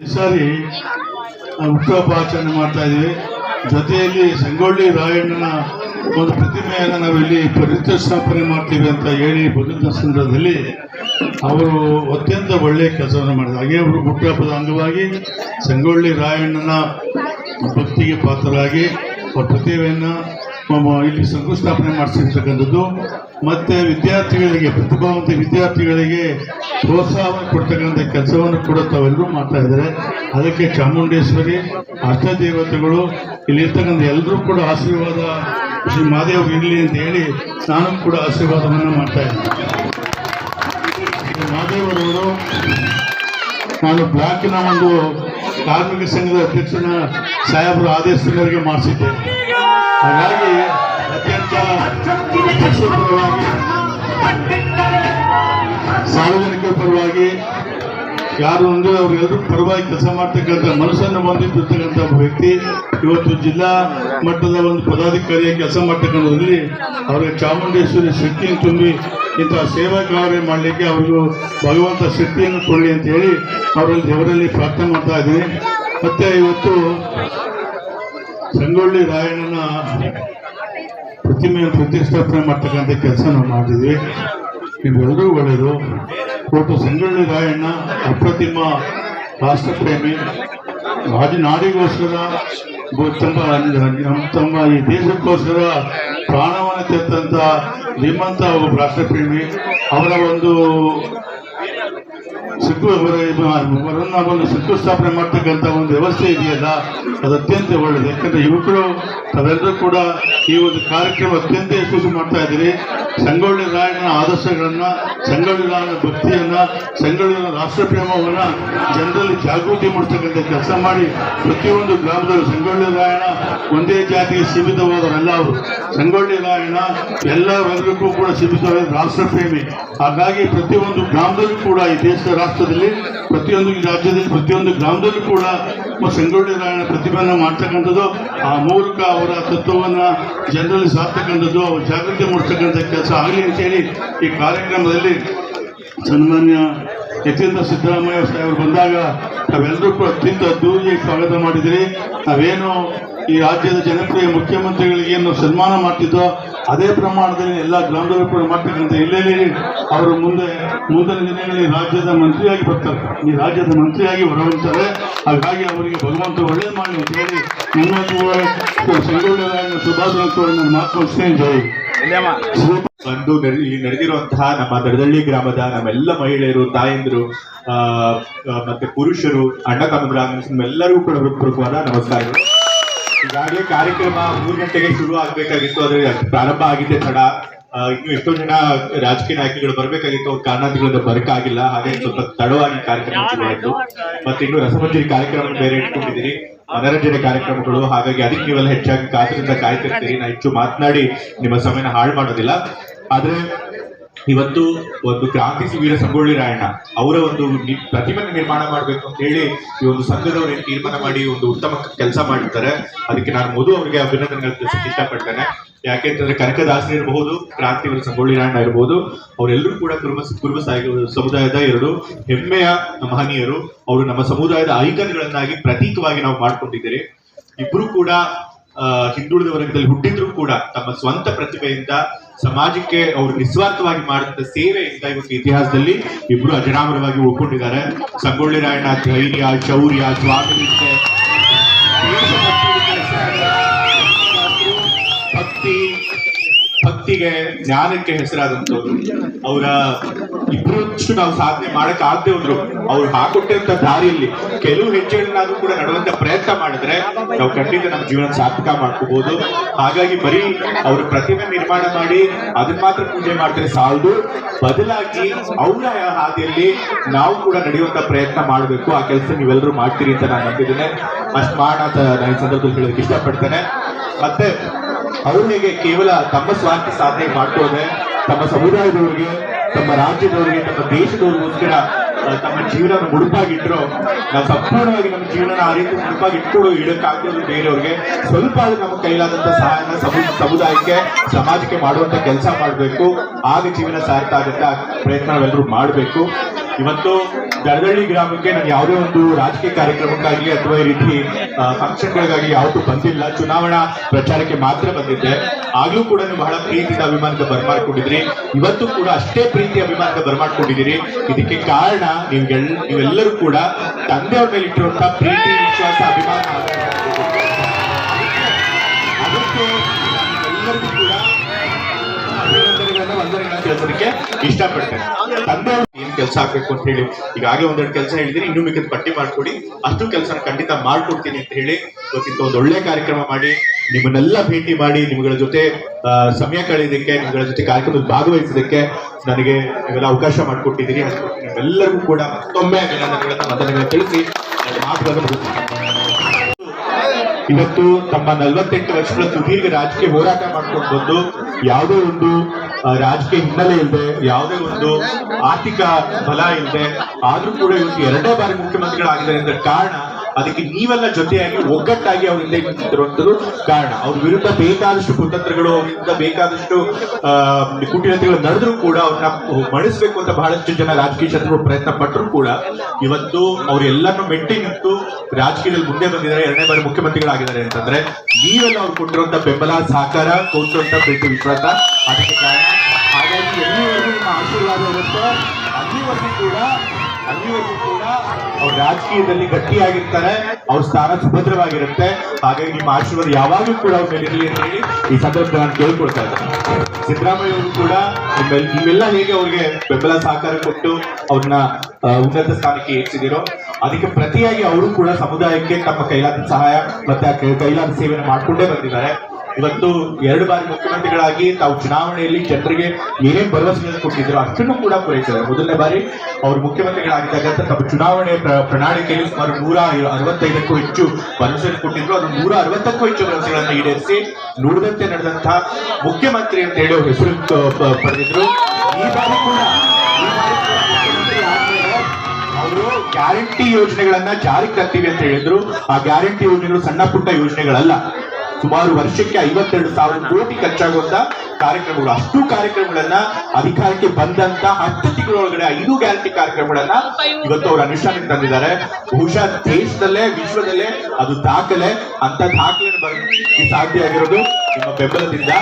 ಈ ಸಾರಿ ನಾವು ಹುಟ್ಟುಹಬ್ಬ ಆಚರಣೆ ಮಾಡ್ತಾ ಇದ್ದೀವಿ. ಜೊತೆಯಲ್ಲಿ ಸಂಗೊಳ್ಳಿ ರಾಯಣ್ಣನ ಒಂದು ಪ್ರತಿಮೆಯನ್ನು ನಾವಿಲ್ಲಿ ಪ್ರತಿಷ್ಠಾಪನೆ ಮಾಡ್ತೀವಿ ಅಂತ ಹೇಳಿ ಬಂದಂಥ ಸಂದರ್ಭದಲ್ಲಿ ಅವರು ಅತ್ಯಂತ ಒಳ್ಳೆಯ ಕೆಲಸವನ್ನು ಮಾಡಿದ್ರು ಹಾಗೆ ಅವರು ಹುಟ್ಟುಹಬ್ಬದ ಅಂಗವಾಗಿ ಸಂಗೊಳ್ಳಿ ರಾಯಣ್ಣನ ಭಕ್ತಿಗೆ ಪಾತ್ರರಾಗಿ ಅವ್ರ ಪ್ರತಿಮೆಯನ್ನು ಇಲ್ಲಿ ಶಂಕುಸ್ಥಾಪನೆ ಮಾಡಿಸಿರ್ತಕ್ಕಂಥದ್ದು. ಮತ್ತೆ ವಿದ್ಯಾರ್ಥಿಗಳಿಗೆ, ಪ್ರತಿಭಾವಂತ ವಿದ್ಯಾರ್ಥಿಗಳಿಗೆ ಪ್ರೋತ್ಸಾಹ ಕೊಡ್ತಕ್ಕಂಥ ಕೆಲಸವನ್ನು ಕೂಡ ತಾವೆಲ್ಲರೂ ಮಾಡ್ತಾ ಇದ್ದಾರೆ. ಅದಕ್ಕೆ ಚಾಮುಂಡೇಶ್ವರಿ ಅಷ್ಟದೇವತೆಗಳು ಇಲ್ಲಿರ್ತಕ್ಕಂಥ ಎಲ್ಲರೂ ಕೂಡ ಆಶೀರ್ವಾದ ಶ್ರೀ ಮಹಾದೇವ್ ಇರಲಿ ಅಂತ ಹೇಳಿ ನಾನು ಕೂಡ ಆಶೀರ್ವಾದವನ್ನು ಮಾಡ್ತಾ ಇದ್ದೀನಿ. ಮಹಾದೇವರವರು ನಾನು ಬ್ಲಾಕಿನ ಒಂದು ಕಾರ್ಮಿಕ ಸಂಘದ ಅಧ್ಯಕ್ಷನ ಸಾಹೇಬರ ಆದೇಶದ ಮೇರೆಗೆ ಮಾಡಿಸಿದ್ದೆ. ಹಾಗಾಗಿ ಅತ್ಯಂತ ಪರವಾಗಿ ಸಾರ್ವಜನಿಕರ ಪರವಾಗಿ ಯಾರು ಅಂದ್ರೆ ಅವ್ರೆಲ್ಲರೂ ಪರವಾಗಿ ಕೆಲಸ ಮಾಡ್ತಕ್ಕಂಥ ಮನಸ್ಸನ್ನು ಒಬ್ಬ ವ್ಯಕ್ತಿ ಇವತ್ತು ಜಿಲ್ಲಾ ಮಟ್ಟದ ಒಂದು ಪದಾಧಿಕಾರಿಯಾಗಿ ಕೆಲಸ ಮಾಡ್ತಕ್ಕಂಥದ್ರಲ್ಲಿ ಅವರಿಗೆ ಚಾಮುಂಡೇಶ್ವರಿ ಶಕ್ತಿಯನ್ನು ತುಂಬಿ ಇಂತಹ ಸೇವಾ ಕಾರ್ಯ ಮಾಡಲಿಕ್ಕೆ ಅವರಿಗೂ ಭಗವಂತ ಶಕ್ತಿಯನ್ನು ಕೊಡಲಿ ಅಂತ ಹೇಳಿ ಅವರಲ್ಲಿ ದೇವರಲ್ಲಿ ಪ್ರಾರ್ಥನೆ ಮಾಡ್ತಾ ಇದ್ದೀನಿ ಮತ್ತೆ ಇವತ್ತು ಸಂಗೊಳ್ಳಿ ರಾಯಣ್ಣನ ಪ್ರತಿಮೆಯನ್ನು ಪ್ರತಿಷ್ಠಾಪನೆ ಮಾಡ್ತಕ್ಕಂಥ ಕೆಲಸ ನಾವು ಮಾಡಿದ್ವಿ. ನಿಮ್ಗೆಲ್ಲರೂ ಒಳ್ಳೆಯದು ಒಟ್ಟು ಸಂಗೊಳ್ಳಿ ರಾಯಣ್ಣ, ಅಪ್ರತಿಮ ರಾಷ್ಟ್ರಪ್ರೇಮಿ ರಾಜ ನಾಡಿಗೋಸ್ಕರ ನಮ್ಮ ತಮ್ಮ ಈ ದೇಶಕ್ಕೋಸ್ಕರ ಪ್ರಾಣವನ್ನು ತೆತ್ತಂತ ನಿಮ್ಮಂತ ಒಬ್ಬ ರಾಷ್ಟ್ರಪ್ರೇಮಿ, ಅವರ ಒಂದು ಸಿಕ್ಕು ಅವರನ್ನ ಒಂದು ಶಂಕುಸ್ಥಾಪನೆ ಮಾಡ್ತಕ್ಕಂಥ ಒಂದು ವ್ಯವಸ್ಥೆ ಇದೆಯಲ್ಲ ಅದು ಅತ್ಯಂತ ಒಳ್ಳೆಯದು ಯಾಕಂದ್ರೆ ಯುವಕರು, ತಾವೆಲ್ಲರೂ ಕೂಡ ಈ ಒಂದು ಕಾರ್ಯಕ್ರಮ ಅತ್ಯಂತ ಯಶಸ್ವಿ ಮಾಡ್ತಾ ಇದ್ದೀರಿ. ಸಂಗೊಳ್ಳಿ ರಾಯಣ್ಣನ ಆದರ್ಶಗಳನ್ನ, ಸಂಗೊಳ್ಳಿ ರಾಯನ ಭಕ್ತಿಯನ್ನ, ಸಂಗೊಳ್ಳಿ ರಾಷ್ಟ್ರ ರಾಷ್ಟ್ರಪ್ರೇಮವನ್ನ ಜನರಲ್ಲಿ ಜಾಗೃತಿ ಮೂಡಿಸ್ತಕ್ಕಂಥ ಕೆಲಸ ಮಾಡಿ ಪ್ರತಿಯೊಂದು ಗ್ರಾಮದಲ್ಲಿ ಸಂಗೊಳ್ಳಿ ರಾಯಣ್ಣ ಒಂದೇ ಜಾತಿಗೆ ಸೀಮಿತವಾದವರಲ್ಲ ಅವರು. ಸಂಗೊಳ್ಳಿ ರಾಯಣ್ಣ ಎಲ್ಲ ವರ್ಗಕ್ಕೂ ಕೂಡ ಸೀಮಿತವಾದ ರಾಷ್ಟ್ರಪ್ರೇಮಿ ಹಾಗಾಗಿ ಪ್ರತಿಯೊಂದು ಗ್ರಾಮದಲ್ಲೂ ಕೂಡ ಈ ದೇಶದ ರಾಷ್ಟ್ರದಲ್ಲಿ ಪ್ರತಿಯೊಂದು ರಾಜ್ಯದಲ್ಲಿ ಪ್ರತಿಯೊಂದು ಗ್ರಾಮದಲ್ಲೂ ಕೂಡ ಸಂಗೊಳ್ಳಿ ರಾಯಣ್ಣ ಪ್ರತಿಭೆಯನ್ನು ಮಾಡ್ತಕ್ಕಂಥದ್ದು, ಆ ಮೂಲಕ ಅವರ ತತ್ವವನ್ನು ಜನರಲ್ಲಿ ಸಾರ್ತಕ್ಕಂಥದ್ದು, ಅವರು ಜಾಗೃತಿ ಮೂಡಿಸ್ತಕ್ಕಂಥ ಕೆಲಸ ಆಗಲಿ ಅಂತೇಳಿ ಈ ಕಾರ್ಯಕ್ರಮದಲ್ಲಿ ಸನ್ಮಾನ್ಯ ಯತೀಂದ್ರ ಸಿದ್ದರಾಮಯ್ಯ ಸಾಹೇಬರು ಬಂದಾಗ ನಾವೆಲ್ಲರೂ ಕೂಡ ಅತ್ಯಂತ ಅದ್ದೂರಿಯಾಗಿ ಸ್ವಾಗತ ಮಾಡಿದಿರಿ. ನಾವೇನು ಈ ರಾಜ್ಯದ ಜನಪ್ರಿಯ ಏನು ಸನ್ಮಾನ ಮಾಡ್ತಿದ್ದೋ ಅದೇ ಪ್ರಮಾಣದಲ್ಲಿ ಎಲ್ಲ ಗ್ರಾಮದಲ್ಲಿ ಕೂಡ ಮಾಡ್ತಕ್ಕಂಥ ಎಲ್ಲೆಲ್ಲಿ ಅವರು ಮುಂದೆ ಮುಂದಿನ ದಿನಗಳಲ್ಲಿ ರಾಜ್ಯದ ಮಂತ್ರಿಯಾಗಿ ಬರ್ತಾರೆ. ಈ ರಾಜ್ಯದ ಮಂತ್ರಿಯಾಗಿ ಹೊರಹೊಮ್ತಾರೆ. ಹಾಗಾಗಿ ಅವರಿಗೆ ಭಗವಂತ ಒಳ್ಳೇದು ಮಾಡಿ ಅಂತ ಹೇಳಿ ನನ್ನ ಸಂಗೊಳ್ಳಿ ಸುಭಾಷ್ ಜೈ ಬಂದು ನೆರೆ- ಇಲ್ಲಿ ನಡೆದಿರುವಂತಹ ನಮ್ಮ ದಡದಳ್ಳಿ ಗ್ರಾಮದ ನಮ್ಮೆಲ್ಲ ಮಹಿಳೆಯರು ತಾಯಂದಿರು ಮತ್ತೆ ಪುರುಷರು ಅಣ್ಣ ತಮ್ಮರ ಎಲ್ಲರಿಗೂ ಕೂಡ ಹೃತ್ಪೂರ್ವಕವಾದ ನಮಸ್ಕಾರಗಳು. ಈಗಾಗಲೇ ಕಾರ್ಯಕ್ರಮ ಮೂರು ಗಂಟೆಗೆ ಶುರು ಆಗ್ಬೇಕಾಗಿತ್ತು, ಆದ್ರೆ ಪ್ರಾರಂಭ ಆಗಿದೆ ತಡ. ಇನ್ನು ಎಷ್ಟೋ ಜನ ರಾಜಕೀಯ ನಾಯಕರುಗಳು ಬರ್ಬೇಕಾಗಿತ್ತು, ಅವ್ರ ಕಾರಣಾಂತರಗಳಿಂದ ಬರಕಾಗಿಲ್ಲ ಹಾಗೆ ಸ್ವಲ್ಪ ತಡವಾಗಿ ಕಾರ್ಯಕ್ರಮ ಶುರುವಾಯಿತು ಮತ್ತೆ ಇನ್ನು ರಸಮಂಜರಿ ಕಾರ್ಯಕ್ರಮ ಬೇರೆ ಇಟ್ಕೊಂಡಿದ್ದೀರಿ ಮನರಂಜನೆ ಕಾರ್ಯಕ್ರಮಗಳು, ಹಾಗಾಗಿ ಅದಕ್ಕೆ ನೀವೆಲ್ಲ ಹೆಚ್ಚಾಗಿ ಕಾತರಿಂದ ಕಾಯ್ತಿರ್ತೀರಿ. ನಾ ಹೆಚ್ಚು ಮಾತನಾಡಿ ನಿಮ್ಮ ಸಮಯನ ಹಾಳು ಮಾಡೋದಿಲ್ಲ. ಆದ್ರೆ ಇವತ್ತು ಒಂದು ಕ್ರಾಂತಿ ವೀರ ಸಂಗೊಳ್ಳಿ ರಾಯಣ್ಣ ಅವರ ಒಂದು ಪ್ರತಿಮೆ ನಿರ್ಮಾಣ ಮಾಡಬೇಕು ಅಂತ ಹೇಳಿ ಈ ಒಂದು ಸಂಘದವರು ತೀರ್ಮಾನ ಮಾಡಿ ಒಂದು ಉತ್ತಮ ಕೆಲಸ ಮಾಡಿರ್ತಾರೆ. ಅದಕ್ಕೆ ನಾನು ಮೊದಲು ಅವರಿಗೆ ಅಭಿನಂದನೆಗಳು ಇಷ್ಟಪಡ್ತೇನೆ. ಯಾಕೆಂತಂದ್ರೆ ಕನಕದಾಸರು ಇರಬಹುದು ಕ್ರಾಂತಿ ವೀರ ಸಂಗೊಳ್ಳಿ ರಾಯಣ್ಣ ಇರಬಹುದು ಅವರೆಲ್ಲರೂ ಕೂಡ ಕುರುಬ ಕುರುಬ ಸಮುದಾಯದ ಎರಡು ಹೆಮ್ಮೆಯ ಮಹನೀಯರು. ಅವರು ನಮ್ಮ ಸಮುದಾಯದ ಐಕನ್ಗಳನ್ನಾಗಿ ಪ್ರತೀಕವಾಗಿ ನಾವು ಮಾಡ್ಕೊಂಡಿದ್ದೀರಿ. ಇಬ್ರು ಕೂಡ ಹಿಂದುಳಿದ ವರ್ಗದಲ್ಲಿ ಹುಟ್ಟಿದ್ರು ಕೂಡ ತಮ್ಮ ಸ್ವಂತ ಪ್ರತಿಭೆಯಿಂದ, ಸಮಾಜಕ್ಕೆ ಅವರು ನಿಸ್ವಾರ್ಥವಾಗಿ ಮಾಡಿದ ಸೇವೆಯಿಂದ ಇವತ್ತು ಇತಿಹಾಸದಲ್ಲಿ ಇಬ್ರು ಅಜರಾಮರವಾಗಿ ಉಳ್ಕೊಂಡಿದ್ದಾರೆ. ಸಂಗೊಳ್ಳಿ ರಾಯಣ್ಣ ಧೈರ್ಯ, ಶೌರ್ಯ ಸ್ವಾಭಿನಿಷ್ಠೆ ಭಕ್ತಿಗೆ, ಜ್ಞಾನಕ್ಕೆ ಹೆಸರಾದಂಥವ್ರು. ಅವರ ಇಬ್ಬರಷ್ಟು ನಾವು ಸಾಧನೆ ಮಾಡಕ್ ಆಗದೆ ಹೋದ್ರು ಅವ್ರು ಹಾಕೊಟ್ಟಂತ ದಾರಿಯಲ್ಲಿ ಕೆಲವು ಹೆಜ್ಜೆಗಳನ್ನಾದ್ರೂ ಕೂಡ ನಡುವಂತ ಪ್ರಯತ್ನ ಮಾಡಿದ್ರೆ ನಾವು ಖಂಡಿತ ನಮ್ಮ ಜೀವನ ಸಾರ್ಥಕ ಮಾಡ್ಕೋಬಹುದು ಹಾಗಾಗಿ ಬರೀ ಅವ್ರ ಪ್ರತಿಮೆ ನಿರ್ಮಾಣ ಮಾಡಿ ಅದನ್ನ ಮಾತ್ರ ಪೂಜೆ ಮಾಡಿದ್ರೆ ಸಾಲದು. ಬದಲಾಗಿ ಅವರ ಹಾದಿಯಲ್ಲಿ ನಾವು ಕೂಡ ನಡೆಯುವಂತ ಪ್ರಯತ್ನ ಮಾಡಬೇಕು. ಆ ಕೆಲಸ ನೀವೆಲ್ಲರೂ ಮಾಡ್ತೀರಿ ಅಂತ ನಾನು ನಂಬಿದ್ದೇನೆ. ಅಷ್ಟು ಮಾಡೋಣ ಅಂತ ನಾನು ಸಂದರ್ಭದಲ್ಲಿ ಹೇಳೋದಕ್ಕೆ ಇಷ್ಟಪಡ್ತೇನೆ. ಮತ್ತೆ ಅವ್ರು ಹೇಗೆ ಕೇವಲ ತಮ್ಮ ಸ್ವಾರ್ಥ ಸಾಧನೆ ಮಾಡ್ಕೊಳ್ಳದೆ ತಮ್ಮ ಸಮುದಾಯದವರಿಗೆ, ತಮ್ಮ ರಾಜ್ಯದವರಿಗೆ, ತಮ್ಮ ದೇಶದವ್ರಿಗೋಸ್ಕರ ತಮ್ಮ ಜೀವನ ಮುಡುಪಾಗಿಟ್ರು, ನಾವು ಸಂಪೂರ್ಣವಾಗಿ ನಮ್ಮ ಜೀವನ ಆ ರೀತಿ ಮುಡುಪಾಗಿ ಇಟ್ಕೊಂಡು ಇಡಕ್ಕಾಗ್ತದೆ ಬೇರೆಯವ್ರಿಗೆ. ಸ್ವಲ್ಪ ನಮ್ಮ ಕೈಲಾದಂತ ಸಹಾಯನ ಸಮು- ಸಮುದಾಯಕ್ಕೆ, ಸಮಾಜಕ್ಕೆ ಮಾಡುವಂತ ಕೆಲಸ ಮಾಡಬೇಕು. ಆಗ ಜೀವನ ಸಾರ್ಥ ಆಗುತ್ತೆ ಪ್ರಯತ್ನ ಎಲ್ಲರೂ ಮಾಡಬೇಕು. ಇವತ್ತು ದಳದಳ್ಳಿ ಗ್ರಾಮಕ್ಕೆ ನಾನು ಯಾವುದೇ ಒಂದು ರಾಜಕೀಯ ಕಾರ್ಯಕ್ರಮಕ್ಕಾಗಿ ಅಥವಾ ಈ ರೀತಿ ಫಂಕ್ಷನ್ಗಳಿಗಾಗಿ ಯಾವತ್ತೂ ಬಂದಿಲ್ಲ. ಚುನಾವಣಾ ಪ್ರಚಾರಕ್ಕೆ ಮಾತ್ರ ಬಂದಿದ್ದೆ. ಆಗ್ಲೂ ಕೂಡ ನೀವು ಬಹಳ ಪ್ರೀತಿಯಿಂದ ಅಭಿಮಾನದ ಬರ್ಮಾಡ್ಕೊಂಡಿದ್ರಿ ಇವತ್ತು ಕೂಡ ಅಷ್ಟೇ ಪ್ರೀತಿ ಅಭಿಮಾನದ ಬರ್ಮಾಡ್ಕೊಂಡಿದ್ದೀರಿ ಇದಕ್ಕೆ ಕಾರಣ ನೀವ್ಗೆಲ್, ನೀವೆಲ್ಲರೂ ಕೂಡ ತಂದೆಯವ್ರ ಮೇಲೆ ಇಟ್ಟಿರುವಂತಹ ಪ್ರೀತಿ, ವಿಶ್ವಾಸ, ಅಭಿಮಾನ ಅದಕ್ಕೆ ಕೂಡ ಇಷ್ಟಪಡ್ತೇನೆ. ತಂದೆ ಕೆಲಸ ಆಗ್ಬೇಕು ಅಂತ ಹೇಳಿ. ಈಗಾಗಲೇ ಒಂದೆರಡು ಕೆಲಸ ಹೇಳಿದಿರಿ ಇನ್ನೂ ಮಿಕ್ಕಿದ ಪಟ್ಟಿ ಮಾಡ್ಕೊಡಿ. ಅಷ್ಟು ಕೆಲಸ ಖಂಡಿತ ಮಾಡ್ಕೊಡ್ತೀನಿ ಅಂತ ಹೇಳಿ ಇವತ್ತಿಂತ ಒಂದು ಒಳ್ಳೆ ಕಾರ್ಯಕ್ರಮ ಮಾಡಿ, ನಿಮ್ಮನ್ನೆಲ್ಲ ಭೇಟಿ ಮಾಡಿ, ನಿಮ್ಗಳ ಜೊತೆ ಸಮಯ ಕಳೆಯೋದಕ್ಕೆ, ನಿಮ್ಗಳ ಜೊತೆ ಕಾರ್ಯಕ್ರಮದಲ್ಲಿ ಭಾಗವಹಿಸೋದಕ್ಕೆ ನನಗೆ ನೀವೆಲ್ಲ ಅವಕಾಶ ಮಾಡಿಕೊಟ್ಟಿದ್ದೀರಿ. ನಿಮ್ಮೆಲ್ಲರಿಗೂ ಕೂಡ ಮತ್ತೊಮ್ಮೆ ವಂದನೆಗಳನ್ನ ತಿಳಿಸಿ. ಮಾತುಗಳನ್ನು ಇವತ್ತು ತಮ್ಮ ನಲವತ್ತೆಂಟು ವರ್ಷಗಳ ಸುದೀರ್ಘ ರಾಜಕೀಯ ಹೋರಾಟ ಮಾಡ್ಕೊಂಡು ಬಂದು ಯಾವುದೋ ಒಂದು ರಾಜಕೀಯ ಹಿನ್ನೆಲೆ ಇಲ್ಲದೆ ಯಾವುದೇ ಒಂದು ಆರ್ಥಿಕ ಬಲ ಇಲ್ಲದೆ ಆದ್ರೂ ಕೂಡ ಇವತ್ತು ಎರಡೇ ಬಾರಿ ಮುಖ್ಯಮಂತ್ರಿಗಳಾಗಿದೆ ಅಂತ ಕಾರಣ ಅದಕ್ಕೆ ನೀವೆಲ್ಲ ಜೊತೆಯಾಗಿ ಒಗ್ಗಟ್ಟಾಗಿ ಅವ್ರ ಹಿಂದೆ ನಿಂತಿರುವಂತದ್ದು ಕಾರಣ. ಅವ್ರ ವಿರುದ್ಧ ಬೇಕಾದಷ್ಟು ಕುತಂತ್ರಗಳು ಅವರಿಂದ ಬೇಕಾದಷ್ಟು ಕುಟಿಲತೆಗಳು ನಡೆದ್ರು ಕೂಡ ಅವ್ರನ್ನ ಮಣಿಸ್ಬೇಕು ಅಂತ ಬಹಳಷ್ಟು ಜನ ರಾಜಕೀಯ ಶತ್ರುಗಳು ಪ್ರಯತ್ನ ಪಟ್ಟರು ಕೂಡ ಇವತ್ತು ಅವರೆಲ್ಲರನ್ನು ಮೆಟ್ಟಿ ನಿಂತು ರಾಜಕೀಯದಲ್ಲಿ ಮುಂದೆ ಬಂದಿದ್ದಾರೆ, ಎರಡನೇ ಬಾರಿ ಮುಖ್ಯಮಂತ್ರಿಗಳಾಗಿದ್ದಾರೆ ಅಂತಂದ್ರೆ ನೀವೆಲ್ಲ ಅವ್ರು ಕೊಟ್ಟಿರುವಂತ ಬೆಂಬಲ, ಸಹಕಾರ ಕೊಟ್ಟಿರುವಂತ ಪ್ರೀತಿ, ವಿಶ್ವಾಸ, ಅದಕ್ಕೆ ಕಾರಣ ಹಾಗಾಗಿ ಎಲ್ಲಿವರೆಗೂ ನಿಮ್ಮ ಆಶೀರ್ವಾದ ಇರುತ್ತೆ ಅಲ್ಲಿವರೆಗೂ ಕೂಡ, ಅಲ್ಲಿವರೆಗೂ ಅವ್ರ ರಾಜಕೀಯದಲ್ಲಿ ಗಟ್ಟಿಯಾಗಿರ್ತಾರೆ, ಅವ್ರ ಸ್ಥಾನ ಸುಭದ್ರವಾಗಿರುತ್ತೆ. ಹಾಗಾಗಿ ನಿಮ್ಮ ಆಶೀರ್ವಾದ ಯಾವಾಗಲೂ ಕೂಡ ಅವ್ರ ಮೇಲೆ ಇರಲಿ ಅಂತ ಹೇಳಿ ಈ ಸಂದರ್ಭ ನಾನು ಕೇಳ್ಕೊಳ್ತಾ ಇದ್ದೇನೆ. ಸಿದ್ದರಾಮಯ್ಯ ಅವರು ಕೂಡ ನಿಮ್ಮೆಲ್ಲ ಹೇಗೆ ಅವ್ರಿಗೆ ಬೆಂಬಲ ಸಹಕಾರ ಕೊಟ್ಟು ಅವ್ರನ್ನ ಉನ್ನತ ಸ್ಥಾನಕ್ಕೆ ಏರಿಸಿದಿರೋ ಅದಕ್ಕೆ ಪ್ರತಿಯಾಗಿ ಅವರು ಕೂಡ ಸಮುದಾಯಕ್ಕೆ ತಮ್ಮ ಕೈಲಾದ ಸಹಾಯ ಮತ್ತೆ ಆ ಕೈಲಾದ ಸೇವೆಯನ್ನು ಮಾಡಿಕೊಂಡೇ ಬಂದಿದ್ದಾರೆ. ಇವತ್ತು ಎರಡು ಬಾರಿ ಮುಖ್ಯಮಂತ್ರಿಗಳಾಗಿ ತಾವು ಚುನಾವಣೆಯಲ್ಲಿ ಜನರಿಗೆ ಏನೇನು ಭರವಸೆಗಳನ್ನು ಕೊಟ್ಟಿದ್ರು ಅಷ್ಟನ್ನು ಕೂಡ ಪೂರೈಸಿದ್ದಾರೆ. ಮೊದಲನೇ ಬಾರಿ ಅವರು ಮುಖ್ಯಮಂತ್ರಿಗಳಾಗಿದ್ದಾಗ ತಮ್ಮ ಚುನಾವಣೆ ಪ್ರ- ಪ್ರಣಾಳಿಕೆಯಲ್ಲಿ ಸುಮಾರು ನೂರ ಅರವತ್ತೈದಕ್ಕೂ ಹೆಚ್ಚು ಭರವಸೆಯನ್ನು ಕೊಟ್ಟಿದ್ರು. ಅದು ನೂರ ಅರವತ್ತಕ್ಕೂ ಹೆಚ್ಚು ಭರವಸೆಗಳನ್ನು ಈಡೇರಿಸಿ ನುಡಿದಂತೆ ನಡೆದಂತಹ ಮುಖ್ಯಮಂತ್ರಿ ಅಂತ ಹೇಳಿ ಹೆಸರು ಪಡೆದಿದ್ರು. ಈ ಬಾರಿ ಕೂಡ, ಈ ಬಾರಿ ಕೂಡ ಅವರು ಗ್ಯಾರಂಟಿ ಯೋಜನೆಗಳನ್ನ ಜಾರಿಗೆ ತರ್ತೀವಿ ಅಂತ ಹೇಳಿದ್ರು. ಆ ಗ್ಯಾರಂಟಿ ಯೋಜನೆಗಳು ಸಣ್ಣ ಪುಟ್ಟ ಯೋಜನೆಗಳಲ್ಲ. ಸುಮಾರು ವರ್ಷಕ್ಕೆ ಐವತ್ತೆರಡು ಸಾವಿರ ಕೋಟಿ ಖರ್ಚಾಗುವಂತ ಕಾರ್ಯಕ್ರಮಗಳು. ಅಷ್ಟು ಕಾರ್ಯಕ್ರಮಗಳನ್ನ ಅಧಿಕಾರಕ್ಕೆ ಬಂದಂತ ಹತ್ತು ತಿಂಗಳೊಳಗಡೆ ಐದು ಗ್ಯಾರಂಟಿ ಕಾರ್ಯಕ್ರಮಗಳನ್ನ ಇವತ್ತು ಅವರು ಅನುಷ್ಠಾನಕ್ಕೆ ತಂದಿದ್ದಾರೆ. ಬಹುಶಃ ದೇಶದಲ್ಲೇ, ವಿಶ್ವದಲ್ಲೇ ಅದು ದಾಖಲೆ. ಅಂತ ದಾಖಲೆ ಬರಲಿಕ್ಕೆ ಸಾಧ್ಯ ಆಗಿರೋದು ನಿಮ್ಮ ಬೆಂಬಲದಿಂದ.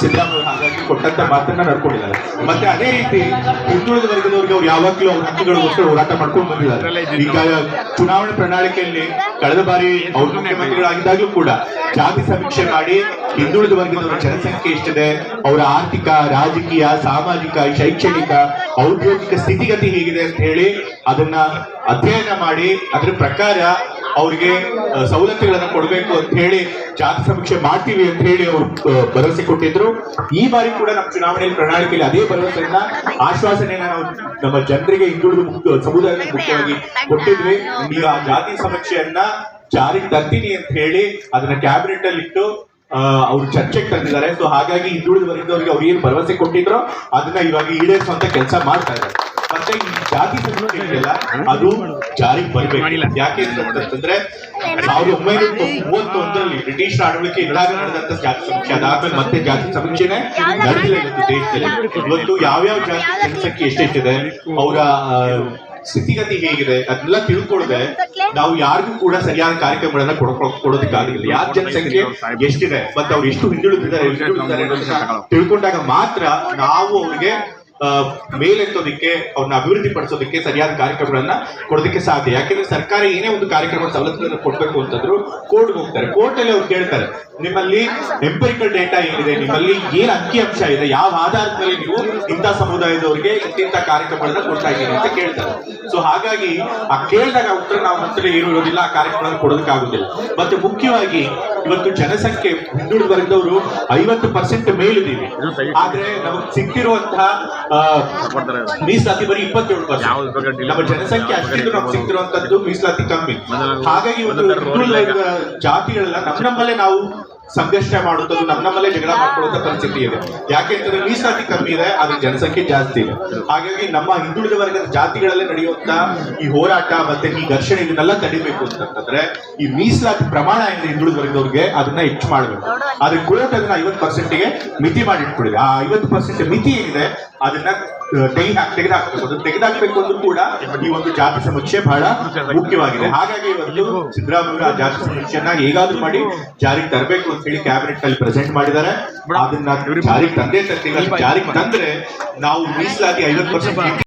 ಸಿದ್ದರಾಮಯ್ಯ ಹಾಗಾಗಿ ಕೊಟ್ಟಂತ ಮಾತನ್ನ ನಡ್ಕೊಂಡಿದ್ದಾರೆ. ಮತ್ತೆ ಅದೇ ರೀತಿ ಹಿಂದುಳಿದ ವರ್ಗದವರಿಗೆ ಅವ್ರು ಯಾವಾಗ್ಲೂ ಅವ್ರ ಹಕ್ಕುಗಳಿಗೋಸ್ಕರ ಹೋರಾಟ ಮಾಡ್ಕೊಂಡು ಬಂದಿದ್ದಾರೆ. ಈಗ ಚುನಾವಣೆ ಪ್ರಣಾಳಿಕೆಯಲ್ಲಿ ಕಳೆದ ಬಾರಿ ಅವ್ರು ಮುಖ್ಯಮಂತ್ರಿಗಳಾಗಿದ್ದಾಗಲೂ ಕೂಡ ಜಾತಿ ಸಮೀಕ್ಷೆ ಮಾಡಿ ಹಿಂದುಳಿದ ವರ್ಗದವರ ಜನಸಂಖ್ಯೆ ಎಷ್ಟಿದೆ ಅವರ ಆರ್ಥಿಕ ರಾಜಕೀಯ ಸಾಮಾಜಿಕ ಶೈಕ್ಷಣಿಕ ಔದ್ಯೋಗಿಕ ಸ್ಥಿತಿಗತಿ ಹೇಗಿದೆ ಅಂತ ಹೇಳಿ ಅದನ್ನ ಅಧ್ಯಯನ ಮಾಡಿ ಅದ್ರ ಪ್ರಕಾರ ಅವ್ರಿಗೆ ಸವಲತ್ತುಗಳನ್ನು ಕೊಡಬೇಕು ಅಂತ ಹೇಳಿ ಜಾತಿ ಸಮೀಕ್ಷೆ ಮಾಡ್ತೀವಿ ಅಂತ ಹೇಳಿ ಅವರು ಭರವಸೆ ಕೊಟ್ಟಿದ್ರು. ಈ ಬಾರಿ ಕೂಡ ನಮ್ಮ ಚುನಾವಣೆಯಲ್ಲಿ ಪ್ರಣಾಳಿಕೆಯಲ್ಲಿ ಅದೇ ಭರವಸೆಯನ್ನ ಆಶ್ವಾಸನೆಯನ್ನ ನಾವು ನಮ್ಮ ಜನರಿಗೆ ಹಿಂದುಳಿದ ಮುಕ್ತ ಸಮುದಾಯಕ್ಕೆ ಮುಖ್ಯವಾಗಿ ಕೊಟ್ಟಿದ್ವಿ. ಈಗ ಆ ಜಾತಿ ಸಮೀಕ್ಷೆಯನ್ನ ಜಾರಿಗೆ ತರ್ತೀನಿ ಅಂತ ಹೇಳಿ ಅದನ್ನ ಕ್ಯಾಬಿನೆಟ್ ಅಲ್ಲಿ ಇಟ್ಟು ಅವರು ಚರ್ಚೆಗೆ ತಂದಿದ್ದಾರೆ. ಸೊ ಹಾಗಾಗಿ ಹಿಂದುಳಿದ ವರ್ಗದವರಿಗೆ ಅವ್ರು ಏನು ಭರವಸೆ ಕೊಟ್ಟಿದ್ರು ಅದನ್ನ ಇವಾಗ ಈಡೇರಿಸುವಂತ ಕೆಲಸ ಮಾಡ್ತಾ ಇದ್ದಾರೆ. ಮತ್ತೆ ಈ ಜಾತಿ ಸಮೀಕ್ಷೆ ಇದೆಯಲ್ಲ ಅದು ಜಾರಿಗೆ ಬರಬೇಕು. ಯಾಕೆ ಅಂತಂದ್ರೆ ಸಾವಿರದ ಒಂಬೈನೂರ ಮೂವತ್ತೊಂದರಲ್ಲಿ ಬ್ರಿಟಿಷ್ ಆಡಳಿಕೆ ಇದ್ದಾಗ ನಡೆದಂತ ಜಾತಿ ಸಮೀಕ್ಷೆ ಅದಾದ್ಮೇಲೆ ಮತ್ತೆ ಜಾತಿ ಸಮೀಕ್ಷೆನೆ ನಡೆದಿಲ್ಲ ಇವತ್ತು ದೇಶದಲ್ಲಿ. ಇವತ್ತು ಯಾವ್ಯಾವ ಜಾತಿ ಜನಸಂಖ್ಯೆ ಎಷ್ಟೆಷ್ಟಿದೆ ಅವರ ಸ್ಥಿತಿಗತಿ ಹೇಗಿದೆ ಅದನ್ನೆಲ್ಲ ತಿಳ್ಕೊಳ್ದೆ ನಾವು ಯಾರಿಗೂ ಕೂಡ ಸರಿಯಾದ ಕಾರ್ಯಕ್ರಮಗಳನ್ನ ಕೊಡೋ ಕೊಡೋದಕ್ಕಾಗಿಲ್ಲ ಯಾರ ಜನಸಂಖ್ಯೆ ಎಷ್ಟಿದೆ ಮತ್ತೆ ಅವ್ರು ಎಷ್ಟು ಹಿಂದುಳಿದಿದ್ದಾರೆ ತಿಳ್ಕೊಂಡಾಗ ಮಾತ್ರ ನಾವು ಅವ್ರಿಗೆ ಮೇಲೆತ್ತೋದಕ್ಕೆ ಅವ್ರನ್ನ ಅಭಿವೃದ್ಧಿ ಪಡಿಸೋದಕ್ಕೆ ಸರಿಯಾದ ಕಾರ್ಯಕ್ರಮಗಳನ್ನ ಕೊಡೋದಕ್ಕೆ ಸಾಧ್ಯ. ಯಾಕೆಂದ್ರೆ ಸರ್ಕಾರ ಏನೇ ಒಂದು ಕಾರ್ಯಕ್ರಮ ಸವಲತ್ತುಗಳನ್ನು ಕೊಡ್ಬೇಕು ಅಂತಂದ್ರು ಕೋರ್ಟ್ಗೆ ಹೋಗ್ತಾರೆ. ಕೋರ್ಟ್ ಅಲ್ಲಿ ಅವ್ರು ಕೇಳ್ತಾರೆ ನಿಮ್ಮಲ್ಲಿ ಎಂಪರಿಕಲ್ ಡೇಟಾ ಏನಿದೆ ನಿಮ್ಮಲ್ಲಿ ಏನ್ ಅಂಕಿ ಅಂಶ ಇದೆ ಯಾವ ಆಧಾರದ ಮೇಲೆ ನೀವು ಇಂಥ ಸಮುದಾಯದವರಿಗೆ ಇಂತಿಂತ ಕಾರ್ಯಕ್ರಮಗಳನ್ನ ಕೊಡ್ತಾ ಇದ್ದೀನಿ ಅಂತ ಕೇಳ್ತಾರೆ. ಸೊ ಹಾಗಾಗಿ ಆ ಕೇಳಿದಾಗ ಉತ್ತರ ನಾವು ಮತ್ತೆ ಏನು ಇರೋದಿಲ್ಲ ಆ ಕಾರ್ಯಕ್ರಮಗಳನ್ನು ಕೊಡೋದಕ್ಕಾಗುದಿಲ್ಲ. ಮತ್ತೆ ಮುಖ್ಯವಾಗಿ ಇವತ್ತು ಜನಸಂಖ್ಯೆ ಹಿಂದುಳಿದ ವರ್ಗದವರು ಐವತ್ತು ಪರ್ಸೆಂಟ್ ಮೇಲಿದ್ದೀವಿ. ಆದ್ರೆ ನಮಗೆ ಸಿಕ್ಕಿರುವಂತಹ ಆ, ಮೀಸಲಾತಿ ಬರೀ ಇಪ್ಪತ್ತೇಳು ಪರ್ಸೆಂಟ್ ನಮ್ಮ ಜನಸಂಖ್ಯೆ ಅಷ್ಟಿದ್ದು ನಮ್ಗೆ ಸಿಕ್ತಿರುವಂತದ್ದು ಮೀಸಲಾತಿ ಕಮ್ಮಿ. ಹಾಗಾಗಿ ವರ್ಗದ ಜಾತಿಗಳೆಲ್ಲ ನಮ್ಮ ನಮ್ಮಲ್ಲೇ ನಾವು ಸಂಘರ್ಷ ಮಾಡುವಂಥದ್ದು ನಮ್ಮ ನಮ್ಮಲ್ಲೇ ಜಗಳ ಮಾಡ್ಕೊಳ್ಳುವಂತ ಪರಿಸ್ಥಿತಿ ಇದೆ. ಯಾಕೆ ಅಂತಂದ್ರೆ ಮೀಸಲಾತಿ ಕಮ್ಮಿ ಇದೆ, ಆದ್ರೆ ಜನಸಂಖ್ಯೆ ಜಾಸ್ತಿ ಇದೆ. ಹಾಗಾಗಿ ನಮ್ಮ ಹಿಂದುಳಿದ ವರ್ಗದ ಜಾತಿಗಳಲ್ಲೇ ನಡೆಯುವಂತ ಈ ಹೋರಾಟ ಮತ್ತೆ ಈ ಘರ್ಷಣೆ ಇದನ್ನೆಲ್ಲ ತಡಿಬೇಕು ಅಂತಂದ್ರೆ ಈ ಮೀಸಲಾತಿ ಪ್ರಮಾಣ ಏನಿದೆ ಹಿಂದುಳಿದ ವರ್ಗದವ್ರಿಗೆ ಅದನ್ನ ಹೆಚ್ಚು ಮಾಡಬೇಕು. ಆದ್ರೆ ಕೋರ್ಟ್ ಅದನ್ನ ಐವತ್ತು ಪರ್ಸೆಂಟ್ಗೆ ಮಿತಿ ಮಾಡಿಟ್ಬಿಡಿದೆ ಆ ಐವತ್ತು ಪರ್ಸೆಂಟ್ ಮಿತಿ ಏನಿದೆ, ಅದನ್ನ ತೆಗಿ ತೆಗೆದಾಕ್ಬೇಕು. ಅದು ತೆಗೆದಾಕಬೇಕು ಅಂದ್ರೂ ಕೂಡ ಈ ಒಂದು ಜಾತಿ ಸಮೀಕ್ಷೆ ಬಹಳ ಮುಖ್ಯವಾಗಿದೆ. ಹಾಗಾಗಿ ಇವತ್ತು ಸಿದ್ದರಾಮಯ್ಯ ಜಾತಿ ಸಮೀಕ್ಷೆಯನ್ನ ಹೇಗಾದ್ರೂ ಮಾಡಿ ಜಾರಿಗೆ ತರಬೇಕು ಅಂತ ಹೇಳಿ ಕ್ಯಾಬಿನೆಟ್ ಅಲ್ಲಿ ಪ್ರೆಸೆಂಟ್ ಮಾಡಿದ್ದಾರೆ. ಅದನ್ನ ಜಾರಿಗೆ ತಂದೆ ತರ್ತೀವಿ. ಜಾರಿಗೆ ತಂದ್ರೆ ನಾವು ಮೀಸಲಾತಿ ಐವತ್ತು ಪರ್ಸೆಂಟ್